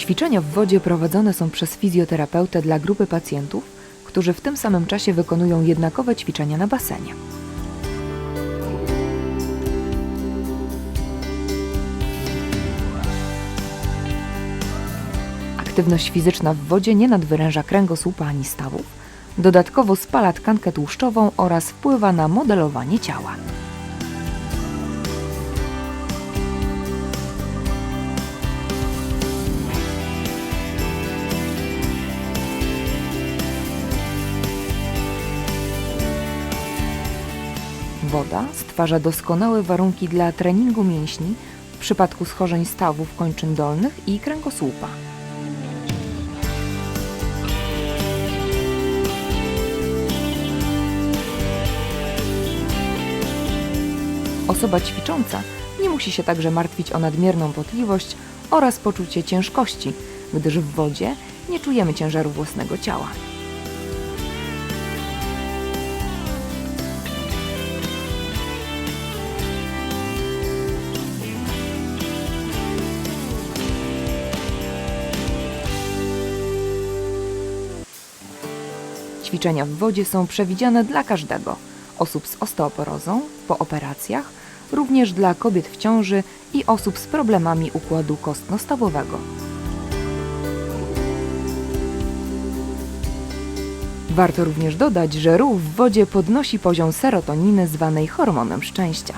Ćwiczenia w wodzie prowadzone są przez fizjoterapeutę dla grupy pacjentów, którzy w tym samym czasie wykonują jednakowe ćwiczenia na basenie. Aktywność fizyczna w wodzie nie nadwyręża kręgosłupa ani stawów, dodatkowo spala tkankę tłuszczową oraz wpływa na modelowanie ciała. Woda stwarza doskonałe warunki dla treningu mięśni w przypadku schorzeń stawów kończyn dolnych i kręgosłupa. Osoba ćwicząca nie musi się także martwić o nadmierną potliwość oraz poczucie ciężkości, gdyż w wodzie nie czujemy ciężaru własnego ciała. Ćwiczenia w wodzie są przewidziane dla każdego osób z osteoporozą, po operacjach, również dla kobiet w ciąży i osób z problemami układu kostno-stawowego. Warto również dodać, że ruch w wodzie podnosi poziom serotoniny zwanej hormonem szczęścia.